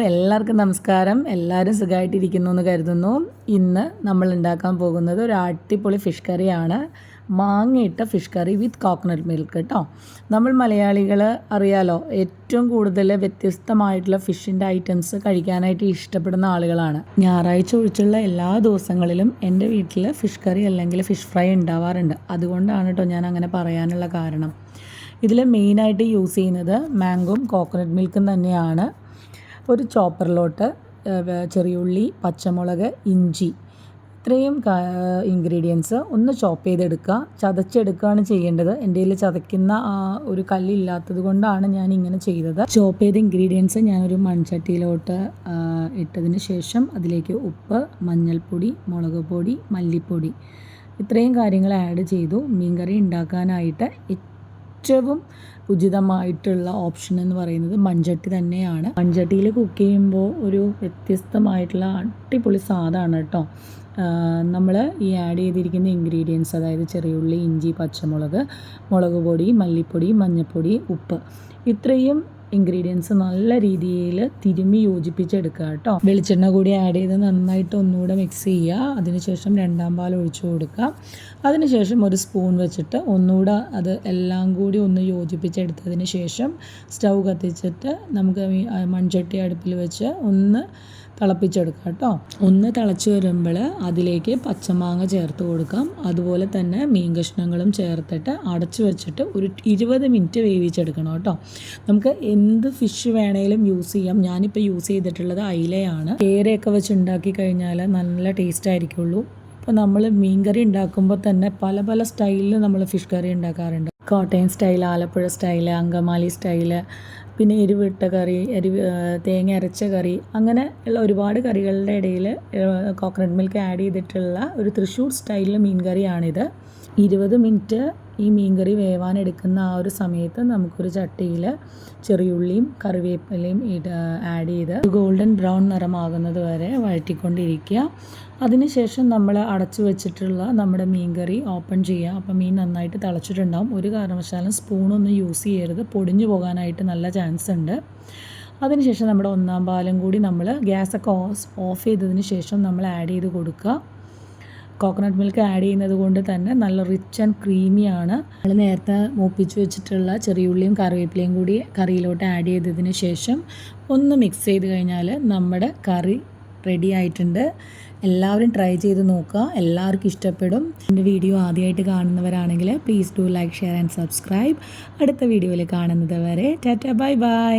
എല്ലാവർക്കും നമസ്കാരം. എല്ലാവരും സുഖമായിട്ടിരിക്കുന്നു എന്ന് കരുതുന്നു. ഇന്ന് നമ്മൾ ഉണ്ടാക്കാൻ പോകുന്നത് ഒരു അടിപൊളി ഫിഷ് കറിയാണ്. മാങ്ങയിട്ട fish curry with coconut milk കേട്ടോ. നമ്മൾ മലയാളികൾ അറിയാലോ ഏറ്റവും കൂടുതൽ വ്യത്യസ്തമായിട്ടുള്ള ഫിഷിന്റെ ഐറ്റംസ് കഴിക്കാനായിട്ട് ഇഷ്ടപ്പെടുന്ന ആളുകളാണ്. ഞായറാഴ്ച ഒഴിച്ചുള്ള എല്ലാ ദിവസങ്ങളിലും എന്റെ വീട്ടിൽ ഫിഷ് കറി അല്ലെങ്കിൽ ഫിഷ് ഫ്രൈ ഉണ്ടാവാറുണ്ട്. അതുകൊണ്ടാണ് കേട്ടോ ഞാൻ അങ്ങനെ പറയാനുള്ള കാരണം. ഇതിൽ മെയിനായിട്ട് യൂസ് ചെയ്യുന്നത് മാംഗോം കോക്കനട്ട് മിൽക്കും തന്നെയാണ്. ഒരു ചോപ്പറിലോട്ട് ചെറിയുള്ളി പച്ചമുളക് ഇഞ്ചി ഇത്രയും ഇൻഗ്രീഡിയൻസ് ഒന്ന് ചോപ്പ് ചെയ്തെടുക്കുക. ചതച്ചെടുക്കുകയാണ് ചെയ്യേണ്ടത്. എന്റെ കയ്യിൽ ചതയ്ക്കുന്ന ആ ഒരു കല്ലില്ലാത്തത് കൊണ്ടാണ് ഞാൻ ഇങ്ങനെ ചെയ്തത്. ചോപ്പ് ചെയ്ത ഇൻഗ്രീഡിയൻസ് ഞാനൊരു മൺചട്ടിയിലോട്ട് ഇട്ടതിന് ശേഷം അതിലേക്ക് ഉപ്പ് മഞ്ഞൾപ്പൊടി മുളക് പൊടി മല്ലിപ്പൊടി ഇത്രയും കാര്യങ്ങൾ ആഡ് ചെയ്തു. മീൻകറി ഉണ്ടാക്കാനായിട്ട് ഏറ്റവും ഉചിതമായിട്ടുള്ള ഓപ്ഷൻ എന്ന് പറയുന്നത് മൺചട്ടി തന്നെയാണ്. മൺചട്ടിയിൽ കുക്ക് ചെയ്യുമ്പോൾ ഒരു വ്യത്യസ്തമായിട്ടുള്ള അടിപൊളി സാധാണ് കേട്ടോ നമ്മൾ ഈ ആഡ് ചെയ്തിരിക്കുന്ന ഇൻഗ്രീഡിയൻസ് അതായത് ചെറിയുള്ളി ഇഞ്ചി പച്ചമുളക് മുളക് പൊടി മല്ലിപ്പൊടി മഞ്ഞൾപ്പൊടി ഉപ്പ്. ഇത്രയും ഇൻഗ്രീഡിയൻസ് നല്ല രീതിയിൽ തിരുമ്മി യോജിപ്പിച്ചെടുക്കുക കേട്ടോ. വെളിച്ചെണ്ണ കൂടി ആഡ് ചെയ്ത് നന്നായിട്ട് ഒന്നുകൂടെ മിക്സ് ചെയ്യുക. അതിനുശേഷം രണ്ടാം പാൽ ഒഴിച്ചു കൊടുക്കുക. അതിനുശേഷം ഒരു സ്പൂൺ വെച്ചിട്ട് ഒന്നുകൂടെ അത് എല്ലാം കൂടി ഒന്ന് യോജിപ്പിച്ചെടുത്തതിന് ശേഷം സ്റ്റൗ കത്തിച്ചിട്ട് നമുക്ക് മൺചട്ടി അടുപ്പിൽ വെച്ച് ഒന്ന് തിളപ്പിച്ചെടുക്കാം കേട്ടോ. ഒന്ന് തിളച്ച് വരുമ്പോൾ അതിലേക്ക് പച്ചമാങ്ങ ചേർത്ത് കൊടുക്കാം. അതുപോലെ തന്നെ മീൻ കഷ്ണങ്ങളും ചേർത്തിട്ട് അടച്ചു വെച്ചിട്ട് ഒരു ഇരുപത് മിനിറ്റ് വേവിച്ചെടുക്കണം കേട്ടോ. നമുക്ക് എന്ത് ഫിഷ് വേണേലും യൂസ് ചെയ്യാം. ഞാനിപ്പോൾ യൂസ് ചെയ്തിട്ടുള്ളത് അയിലയാണ്. കേരയൊക്കെ വെച്ച് ഉണ്ടാക്കി കഴിഞ്ഞാൽ നല്ല ടേസ്റ്റ് ആയിരിക്കുള്ളൂ. അപ്പോൾ നമ്മൾ മീൻ കറി ഉണ്ടാക്കുമ്പോൾ തന്നെ പല പല സ്റ്റൈലിൽ നമ്മൾ ഫിഷ് കറി ഉണ്ടാക്കാറുണ്ട്. Kottayam style Alappuzha style Angamaly style പിന്നെ എരിവിട്ട കറി എരിവ് തേങ്ങ അരച്ച കറി അങ്ങനെ ഉള്ള ഒരുപാട് കറികളുടെ ഇടയിൽ കോക്കനട്ട് മിൽക്ക് ആഡ് ചെയ്തിട്ടുള്ള ഒരു തൃശ്ശൂർ സ്റ്റൈലിലെ മീൻ കറിയാണിത് ഇരുപത് മിനിറ്റ് ഈ മീൻകറി വേവാനെടുക്കുന്ന ആ ഒരു സമയത്ത് നമുക്കൊരു ചട്ടിയിൽ ചെറിയുള്ളിയും കറിവേപ്പിലയും ഇട ആഡ് ചെയ്ത് ഗോൾഡൻ ബ്രൗൺ നിറമാകുന്നത് വരെ വഴറ്റിക്കൊണ്ടിരിക്കുക. അതിനുശേഷം നമ്മൾ അടച്ചു വെച്ചിട്ടുള്ള നമ്മുടെ മീൻകറി ഓപ്പൺ ചെയ്യുക. അപ്പോൾ മീൻ നന്നായിട്ട് തിളച്ചിട്ടുണ്ടാവും. ഒരു കാരണവശാലും സ്പൂണൊന്നും യൂസ് ചെയ്യരുത്. പൊടിഞ്ഞു പോകാനായിട്ട് നല്ല ചാൻസ് ഉണ്ട്. അതിനുശേഷം നമ്മുടെ ഒന്നാം പാലും കൂടി നമ്മൾ ഗ്യാസൊക്കെ ഓഫ് ചെയ്തതിന് ശേഷം നമ്മൾ ആഡ് ചെയ്ത് കൊടുക്കുക. കോക്കനട്ട് മിൽക്ക് ആഡ് ചെയ്യുന്നത് കൊണ്ട് തന്നെ നല്ല റിച്ച് ആൻഡ് ക്രീമിയാണ് നമ്മൾ നേരത്തെ മൂപ്പിച്ച് വെച്ചിട്ടുള്ള ചെറിയുള്ളിയും കറിവേപ്പിലയും കൂടി കറിയിലോട്ട് ആഡ് ചെയ്തതിന് ശേഷം ഒന്ന് മിക്സ് ചെയ്ത് കഴിഞ്ഞാൽ നമ്മുടെ കറി റെഡി ആയിട്ടുണ്ട്. എല്ലാവരും ട്രൈ ചെയ്ത് നോക്കുക. എല്ലാവർക്കും ഇഷ്ടപ്പെടും. എന്റെ വീഡിയോ ആദ്യമായിട്ട് കാണുന്നവരാണെങ്കിൽ please do like share and subscribe അടുത്ത വീഡിയോയിൽ കാണുന്നത് വരെ ടാറ്റ ബൈ ബൈ